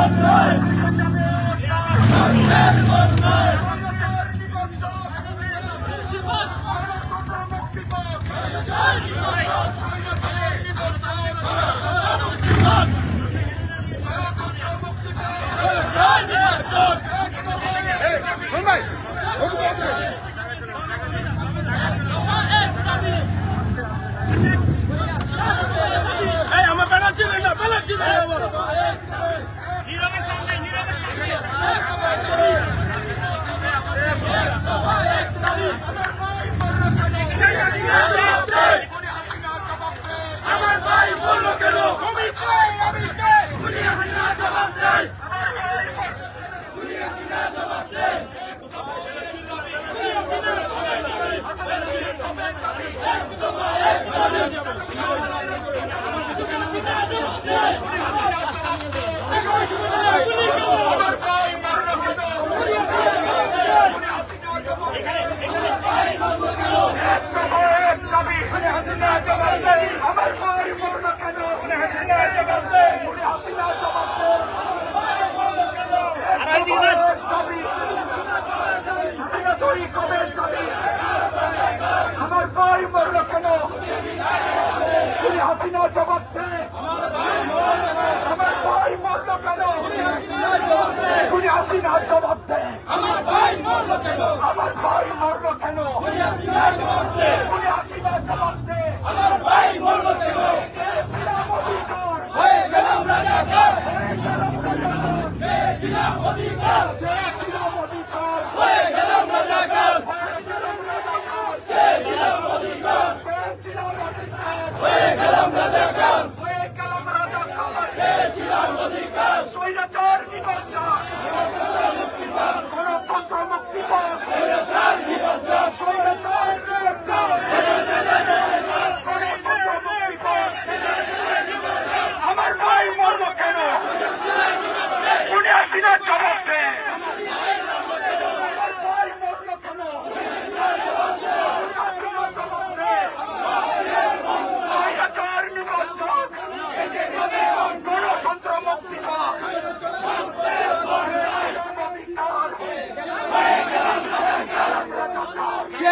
অন্যায় হাসিনা জবাব দেয়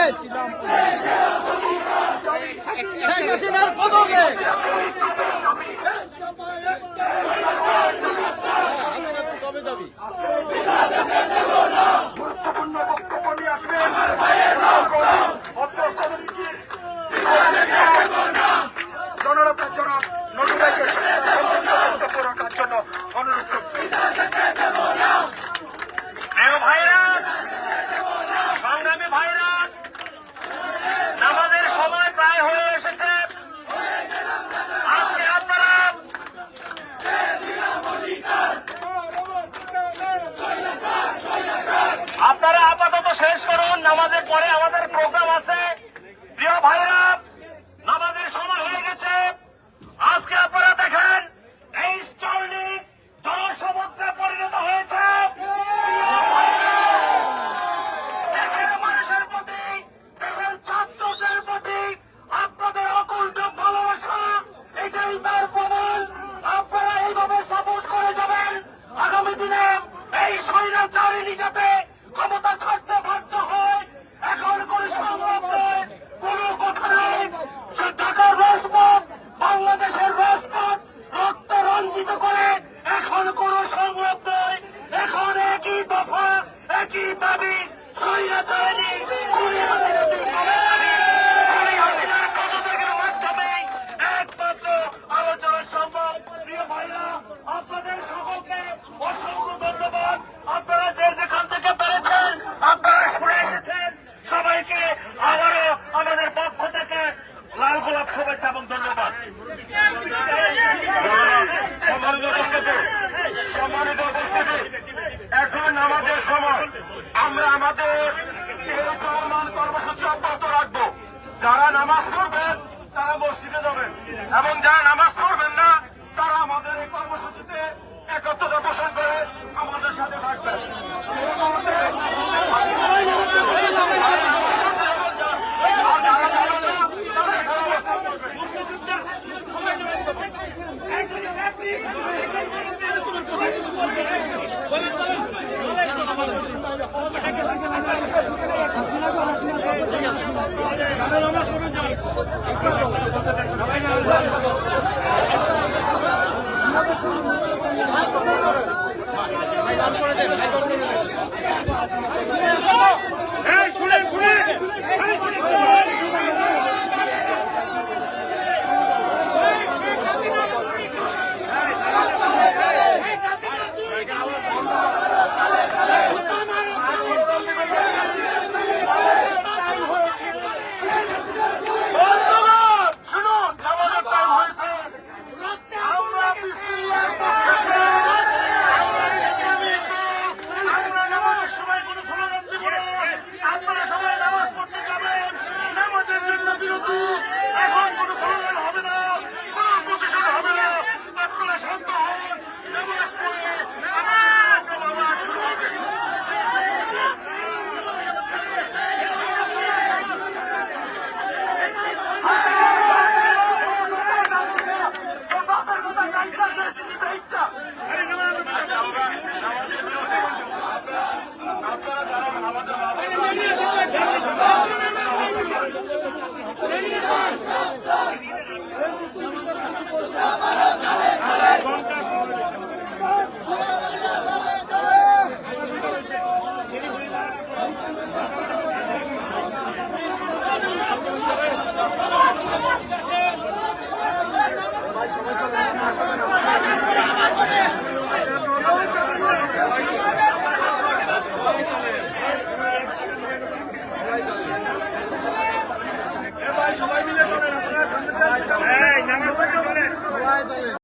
太激荡 নামাজের পরে আমাদের প্রোগ্রাম আছে। প্রিয় ভাইরা নামাজের সময় হয়ে গেছে। আজকে আপনারা দেখেন, এই স্টলটি জনসমুদ্রে পরিণত হয়েছে। দেশের মানুষের প্রতি প্রতি আপনাদের অকুণ্ঠ ভালোবাসা, এটাই তার প্রমাণ। আপনারা এইভাবে সাপোর্ট করে যাবেন। আগামী দিনে এই শৈর চারি নিজেতে সবাইকে আবারও আমাদের পক্ষ থেকে লাল গোলাপ শুভেচ্ছা এবং ধন্যবাদ। এখন আমাদের সময়। আমরা আমাদের চলমান কর্মসূচি অব্যাহত রাখব। যারা নামাজ করবেন তারা মসজিদে যাবেন। এবং যারা নামাজ করবেন করে দেন।